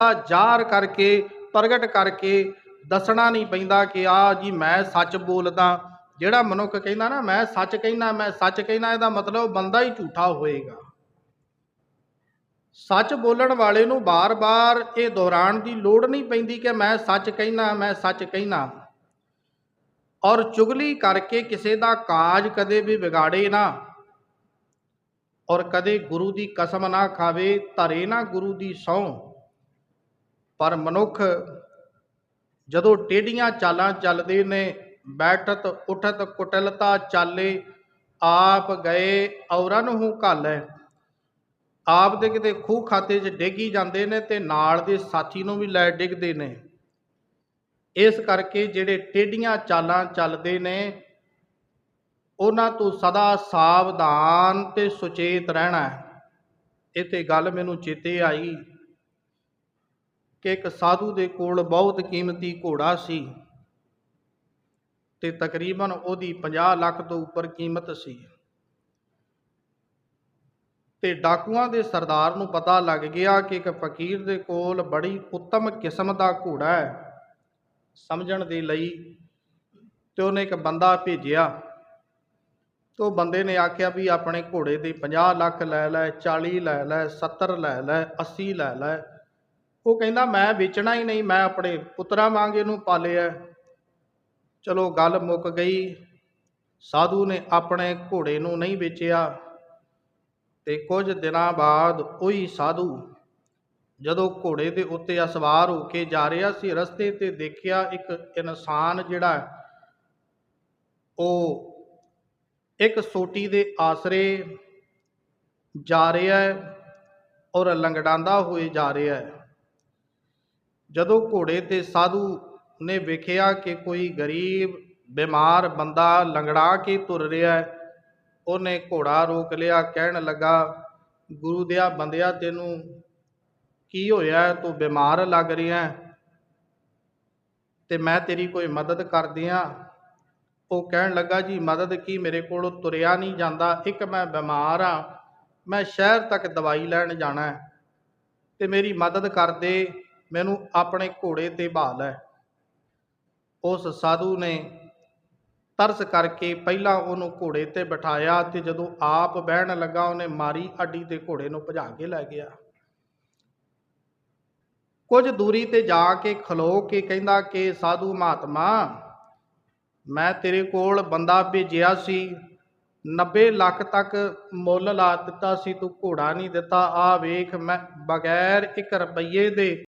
ਜ਼ਾਹਰ ਕਰਕੇ, ਪ੍ਰਗਟ ਕਰਕੇ ਦੱਸਣਾ ਨਹੀਂ ਪੈਂਦਾ ਕਿ ਆ ਜੀ ਮੈਂ ਸੱਚ ਬੋਲਦਾ। ਜਿਹੜਾ ਮਨੁੱਖ ਕਹਿੰਦਾ ਨਾ, ਮੈਂ ਸੱਚ ਕਹਿੰਦਾ, ਮੈਂ ਸੱਚ ਕਹਿੰਦਾ, ਇਹਦਾ ਮਤਲਬ ਬੰਦਾ ਹੀ ਝੂਠਾ ਹੋਏਗਾ। ਸੱਚ ਬੋਲਣ ਵਾਲੇ ਨੂੰ ਬਾਰ-ਬਾਰ ਇਹ ਦੁਹਰਾਉਣ ਦੀ ਲੋੜ ਨਹੀਂ ਪੈਂਦੀ ਕਿ ਮੈਂ ਸੱਚ ਕਹਿਣਾ ਮੈਂ ਸੱਚ ਕਹਿਣਾ ਔਰ ਚੁਗਲੀ ਕਰਕੇ ਕਿਸੇ ਦਾ ਕਾਜ ਕਦੇ ਵੀ ਵਿਗਾੜੇ ਨਾ। ਔਰ ਕਦੇ ਗੁਰੂ ਦੀ ਕਸਮ ਨਾ ਖਾਵੇ, ਧਰੇ ਨਾ ਗੁਰੂ ਦੀ ਸਹੁੰ। ਪਰ ਮਨੁੱਖ ਜਦੋਂ ਟੇਡੀਆਂ ਚਾਲਾਂ ਚੱਲਦੇ ਨੇ, ਬੈਠਤ, ਉਠਤ, ਕੁਟਲਤਾ ਚਾਲੇ ਆਪ ਗਏ ਔਰਨ ਨੂੰ ਘਾਲੈ ਆਪ ਦੇ ਕਿਤੇ ਖੂਹ ਖਾਤੇ 'ਚ ਡਿੱਗੀ ਜਾਂਦੇ ਨੇ ਤੇ ਨਾਲ ਦੇ ਸਾਥੀ ਨੂੰ ਵੀ ਲੈ ਡਿੱਗਦੇ ਨੇ। ਇਸ ਕਰਕੇ ਜਿਹੜੇ ਟੇਡੀਆਂ ਚਾਲਾਂ ਚੱਲਦੇ ਨੇ, ਉਹਨਾਂ ਤੋਂ ਸਦਾ ਸਾਵਧਾਨ ਤੇ ਸੁਚੇਤ ਰਹਿਣਾ ਹੈ। ਇਹ ਤੇ ਗੱਲ ਮੈਨੂੰ ਚੇਤੇ ਆਈ। ਕਿ ਇੱਕ ਸਾਧੂ ਦੇ ਕੋਲ ਬਹੁਤ ਕੀਮਤੀ ਘੋੜਾ ਸੀ ਤੇ ਤਕਰੀਬਨ ਉਹਦੀ 50 ਲੱਖ ਤੋਂ ਉੱਪਰ ਕੀਮਤ ਸੀ। ਤੇ ਡਾਕੂਆਂ ਦੇ ਸਰਦਾਰ ਨੂੰ ਪਤਾ ਲੱਗ ਗਿਆ ਕਿ ਇੱਕ ਫਕੀਰ ਦੇ ਕੋਲ ਬੜੀ ਉੱਤਮ ਕਿਸਮ ਦਾ ਘੋੜਾ ਹੈ। ਸਮਝਣ ਦੇ ਲਈ ਤੇ ਉਹਨੇ ਇੱਕ ਬੰਦਾ ਭੇਜਿਆ। ਤੇ ਉਹ ਬੰਦੇ ਨੇ ਆਖਿਆ ਵੀ ਆਪਣੇ ਘੋੜੇ ਦੇ 50 ਲੱਖ ਲੈ ਲੈ 40 ਲੈ ਲੈ 70 ਲੈ ਲੈ 80 ਲੈ ਲੈ। ਉਹ ਕਹਿੰਦਾ, ਮੈਂ ਵੇਚਣਾ ਹੀ ਨਹੀਂ, ਮੈਂ ਆਪਣੇ ਪੁੱਤਰਾਂ ਵਾਂਗ ਇਹਨੂੰ ਪਾਲਿਆ ਚਲੋ ਗੱਲ ਮੁੱਕ ਗਈ। ਸਾਧੂ ਨੇ ਆਪਣੇ ਘੋੜੇ ਨੂੰ ਨਹੀਂ ਵੇਚਿਆ ਤੇ ਕੁਝ ਦਿਨਾਂ ਬਾਅਦ ਉਹੀ ਸਾਧੂ ਜਦੋਂ ਘੋੜੇ ਦੇ ਉੱਤੇ ਅਸਵਾਰ ਹੋ ਕੇ ਜਾ ਰਿਹਾ ਸੀ, ਰਸਤੇ ਤੇ ਦੇਖਿਆ ਇੱਕ ਇਨਸਾਨ ਜਿਹੜਾ ਉਹ ਇੱਕ ਸੋਟੀ ਦੇ ਆਸਰੇ ਜਾ ਰਿਹਾ ਹੈ ਔਰ ਲੰਗੜਾਂਦਾ ਹੋਏ ਜਾ ਰਿਹਾ ਹੈ। ਜਦੋਂ ਘੋੜੇ ਤੇ ਸਾਧੂ ਨੇ ਵੇਖਿਆ ਕਿ ਕੋਈ ਗਰੀਬ, ਬਿਮਾਰ ਬੰਦਾ ਲੰਗੜਾ ਕੇ ਤੁਰ ਰਿਹਾ ਹੈ, ਉਹਨੇ ਘੋੜਾ ਰੋਕ ਲਿਆ, ਕਹਿਣ ਲੱਗਾ, ਗੁਰੂ ਦਿਆ ਬੰਦਿਆ, ਤੈਨੂੰ ਕੀ ਹੋਇਆ? ਤੂੰ ਬਿਮਾਰ ਲੱਗ ਰਿਹਾ ਹੈ ਤੇ ਮੈਂ ਤੇਰੀ ਕੋਈ ਮਦਦ ਕਰਦੀ ਆ ਉਹ ਕਹਿਣ ਲੱਗਾ, ਜੀ, ਮਦਦ ਕੀ? ਮੇਰੇ ਕੋਲ ਤੁਰਿਆ ਨਹੀਂ ਜਾਂਦਾ। ਇੱਕ ਮੈਂ ਬਿਮਾਰ ਆ ਮੈਂ ਸ਼ਹਿਰ ਤੱਕ ਦਵਾਈ ਲੈਣ ਜਾਣਾ ਹੈ ਤੇ ਮੇਰੀ ਮਦਦ ਕਰ ਦੇ। ਮੈਨੂੰ ਆਪਣੇ ਘੋੜੇ ਤੇ ਬਹਾ ਲੈ। ਉਸ ਸਾਧੂ ਨੇ ਤਰਸ ਕਰਕੇ ਪਹਿਲਾਂ ਉਹਨੂੰ ਘੋੜੇ ਤੇ ਬਿਠਾਇਆ ਤੇ ਜਦੋਂ ਆਪ ਬਹਿਣ ਲੱਗਾ, ਉਹਨੇ ਮਾਰੀ ਅੱਡੀ ਤੇ ਘੋੜੇ ਨੂੰ ਭਜਾ ਕੇ ਲੈ ਗਿਆ। ਕੁਝ ਦੂਰੀ ਤੇ ਜਾ ਕੇ ਖਲੋ ਕੇ ਕਹਿੰਦਾ ਕਿ, ਸਾਧੂ ਮਹਾਤਮਾ, ਮੈਂ ਤੇਰੇ ਕੋਲ ਬੰਦਾ ਭੇਜਿਆ ਸੀ। 90 ਲੱਖ ਤੱਕ ਮੁੱਲ ਲਾ ਦਿੱਤਾ ਸੀ, ਤੂੰ ਘੋੜਾ ਨਹੀਂ ਦਿੱਤਾ। ਆ ਵੇਖ, ਮੈਂ ਬਗੈਰ 1 ਰੁਪਈਏ ਦੇ